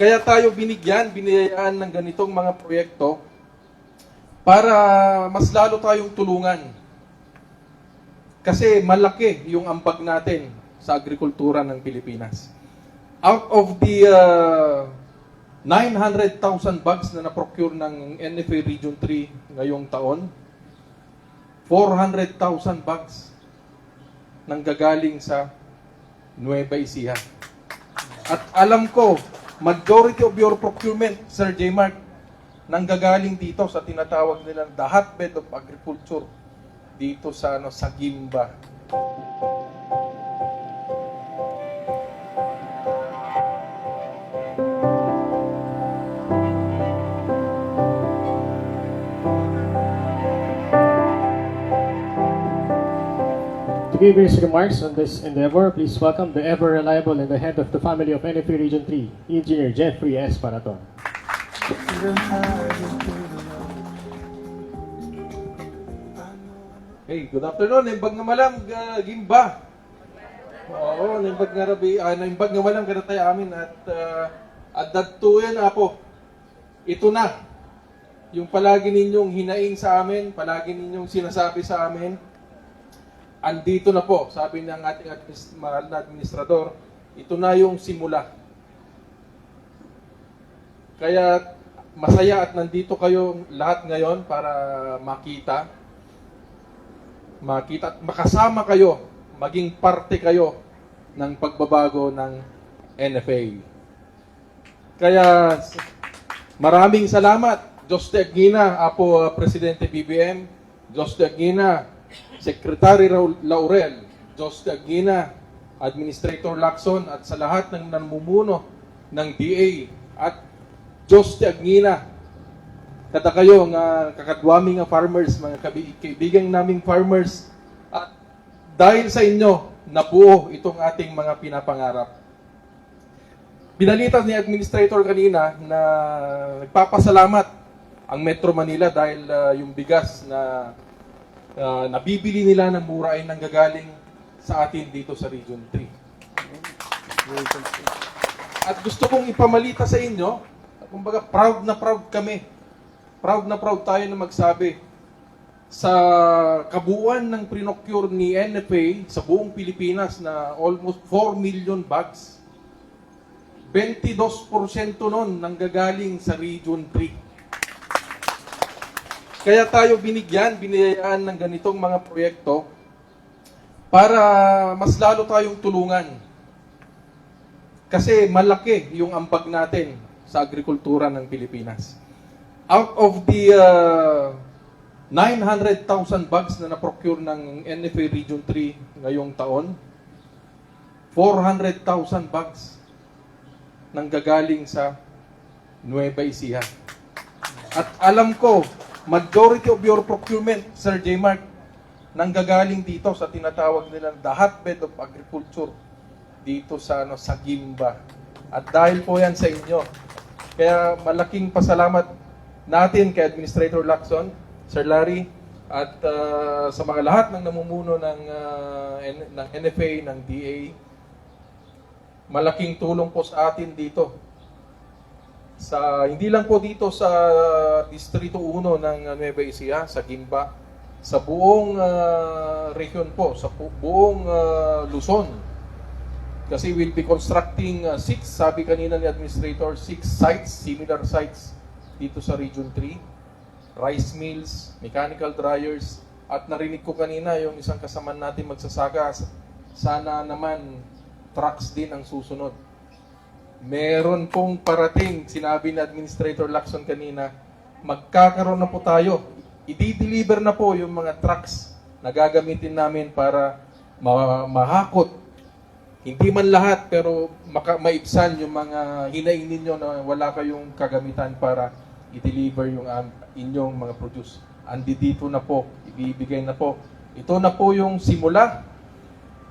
Kaya tayo binigyan, biniyayaan ng ganitong mga proyekto para mas lalo tayong tulungan. Kasi malaki yung ambag natin sa agrikultura ng Pilipinas. Out of the uh, 900,000 bags na na-procure ng NFA Region 3 ngayong taon, 400,000 bags nang gagaling sa Nueva Ecija. At alam ko, majority of your procurement, Sir J. Mark, nang gagaling dito sa tinatawag nilang the hotbed of agriculture dito sa ano sa Gimba. Give his remarks on this endeavor, please welcome the ever reliable and the head of the family of NFA Region 3, Engineer Jeffrey S. Paraton. Hey, good afternoon. Nimbag nga malam, ga- Gimba. Oo, nimbag nga rabi, ah, nimbag nga malam kada tayo amin at uh, at dadtuyan apo. Ito na. Yung palagi ninyong hinaing sa amin, palagi ninyong sinasabi sa amin, andito na po, sabi ng ating mahal na administrador, ito na yung simula. Kaya masaya at nandito kayo lahat ngayon para makita makita at makasama kayo, maging parte kayo ng pagbabago ng NFA. Kaya maraming salamat, de Aguina, Apo uh, Presidente BBM, de Aguina, Secretary Laurel, Jos de Aguina, Administrator Lacson, at sa lahat ng namumuno ng DA, at Jos de Aguina, kada kayo nga kakadwami nga farmers, mga kaibigan naming farmers, at dahil sa inyo, nabuo itong ating mga pinapangarap. Binalita ni Administrator kanina na nagpapasalamat ang Metro Manila dahil ah, yung bigas na ah, nabibili nila ng mura ay nanggagaling sa atin dito sa Region 3. At gusto kong ipamalita sa inyo, kumbaga proud na proud kami proud na proud tayo na magsabi sa kabuuan ng prinocure ni NFA sa buong Pilipinas na almost 4 million bags. 22% nun nanggagaling sa Region 3. Kaya tayo binigyan, biniyayaan ng ganitong mga proyekto para mas lalo tayong tulungan. Kasi malaki yung ambag natin sa agrikultura ng Pilipinas out of the uh, 900,000 bags na na-procure ng NFA Region 3 ngayong taon, 400,000 bags nang gagaling sa Nueva Ecija. At alam ko, majority of your procurement, Sir J. Mark, nang gagaling dito sa tinatawag nilang the hotbed of agriculture dito sa ano sa Gimba. At dahil po yan sa inyo, kaya malaking pasalamat natin kay Administrator Lacson, Sir Larry, at uh, sa mga lahat ng namumuno ng, uh, N- ng NFA, ng DA, malaking tulong po sa atin dito. Sa, hindi lang po dito sa Distrito 1 ng Nueva Ecija, sa Gimba, sa buong uh, region po, sa bu- buong uh, Luzon. Kasi we'll be constructing uh, six, sabi kanina ni Administrator, six sites, similar sites dito sa Region 3. Rice mills, mechanical dryers, at narinig ko kanina yung isang kasaman natin magsasaka, sana naman trucks din ang susunod. Meron pong parating, sinabi ni Administrator Lacson kanina, magkakaroon na po tayo. I-deliver na po yung mga trucks na gagamitin namin para ma- mahakot hindi man lahat, pero maka, maibsan yung mga hinaing ninyo na wala kayong kagamitan para i-deliver yung um, inyong mga produce. Andi dito na po, ibibigay na po. Ito na po yung simula.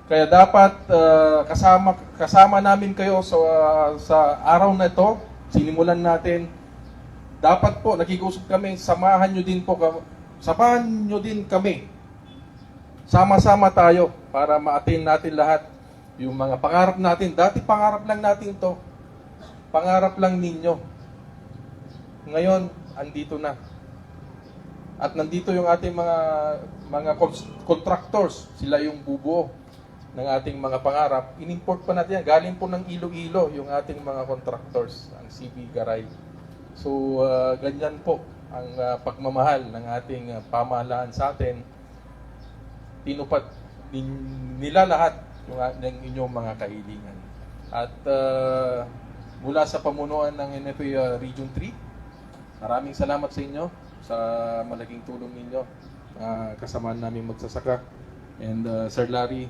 Kaya dapat uh, kasama kasama namin kayo sa sa araw na ito. Sinimulan natin. Dapat po nakikusap kami, samahan niyo din po samahan niyo din kami. Sama-sama tayo para ma-attain natin lahat yung mga pangarap natin. Dati pangarap lang natin to. pangarap lang ninyo. Ngayon, andito na. At nandito yung ating mga mga contractors, sila yung bubuo ng ating mga pangarap. In-import pa natin yan. Galing po ng Iloilo yung ating mga contractors, ang CB Garay. So, ah, ganyan po ang ah, pagmamahal ng ating ah, pamahalaan sa atin. Tinupad din, nila lahat yung, ng inyong mga kahilingan. At ah, mula sa pamunuan ng NFA ah, Region 3, maraming salamat sa inyo sa malaking tulong ninyo. Uh, kasamaan namin magsasaka. And uh, Sir Larry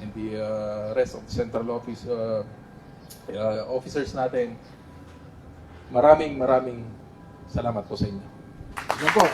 and the uh, rest of the central office uh, uh, officers natin, maraming maraming salamat po sa inyo. Yan po.